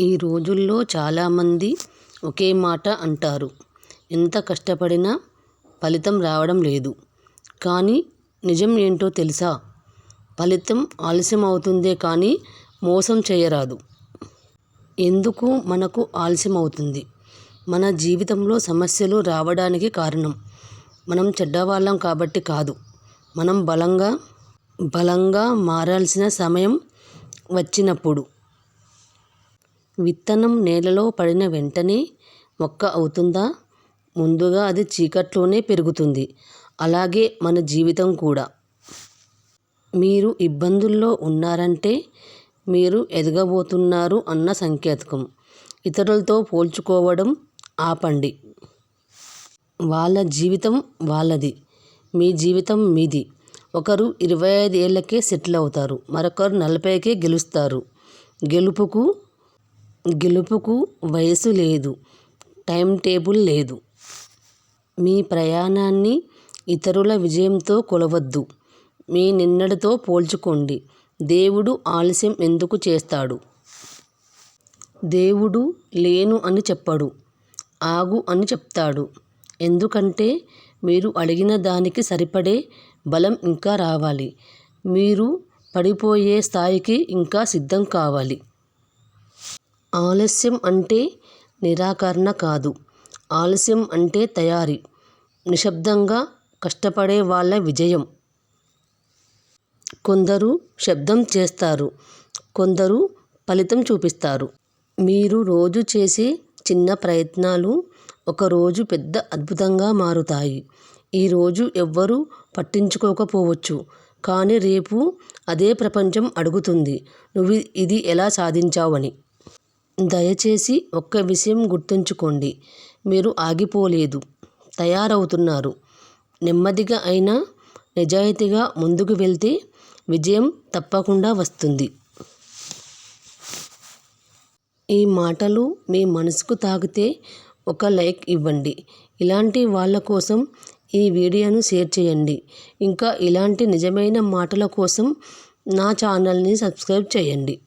ఈ రోజుల్లో చాలామంది ఒకే మాట అంటారు. ఎంత కష్టపడినా ఫలితం రావడం లేదు. కానీ నిజం ఏంటో తెలుసా? ఫలితం ఆలస్యం అవుతుందే కానీ మోసం చేయరాదు. ఎందుకు మనకు ఆలస్యం అవుతుంది? మన జీవితంలో సమస్యలు రావడానికి కారణం. మనం చెడ్డవాళ్ళం కాబట్టి కాదు. మనం బలంగా బలంగా మారాల్సిన సమయం వచ్చినప్పుడు. విత్తనం నేలలో పడిన వెంటనే మొక్క అవుతుందా? ముందుగా అది చీకట్లోనే పెరుగుతుంది. అలాగే మన జీవితం కూడా. మీరు ఇబ్బందుల్లో ఉన్నారంటే మీరు ఎదగబోతున్నారు అన్న సంకేతకం. ఇతరులతో పోల్చుకోవడం ఆపండి. వాళ్ళ జీవితం వాళ్ళది. మీ జీవితం మీది. ఒకరు ఇరవై ఐదు ఏళ్ళకే సెటిల్ అవుతారు. మరొకరు నలభైకే గెలుస్తారు. గెలుపుకు గెలుపుకు వయసు లేదు టైం టేబుల్ లేదు. మీ ప్రయాణాన్ని ఇతరుల విజయంతో కొలవద్దు. మీ నిన్నటితో పోల్చుకోండి. దేవుడు ఆలస్యం ఎందుకు చేస్తాడు? దేవుడు లేను అని చెప్పడు ఆగు అని చెప్తాడు. ఎందుకంటే మీరు అడిగిన దానికి సరిపడే బలం ఇంకా రావాలి. మీరు పడిపోయే స్థాయికి ఇంకా సిద్ధం కావాలి. ఆలస్యం అంటే నిరాకరణ కాదు. ఆలస్యం అంటే తయారీ. నిశ్శబ్దంగా కష్టపడే వాళ్ళ విజయం. కొందరు శబ్దం చేస్తారు. కొందరు ఫలితం చూపిస్తారు. మీరు రోజు చేసే చిన్న ప్రయత్నాలు ఒకరోజు పెద్ద అద్భుతంగా మారుతాయి. ఈరోజు ఎవ్వరూ పట్టించుకోకపోవచ్చు. కానీ రేపు అదే ప్రపంచం అడుగుతుంది. నువ్వు ఇది ఎలా సాధించావని. దయచేసి ఒక్క విషయం గుర్తుంచుకోండి. మీరు ఆగిపోలేదు. తయారవుతున్నారు. నెమ్మదిగా అయినా నిజాయితీగా ముందుకు వెళ్తే విజయం తప్పకుండా వస్తుంది. ఈ మాటలు మీ మనసుకు తాకితే ఒక లైక్ ఇవ్వండి. ఇలాంటి వాళ్ళ కోసం ఈ వీడియోను షేర్ చేయండి. ఇంకా ఇలాంటి నిజమైన మాటల కోసం నా ఛానల్ని సబ్స్క్రైబ్ చేయండి.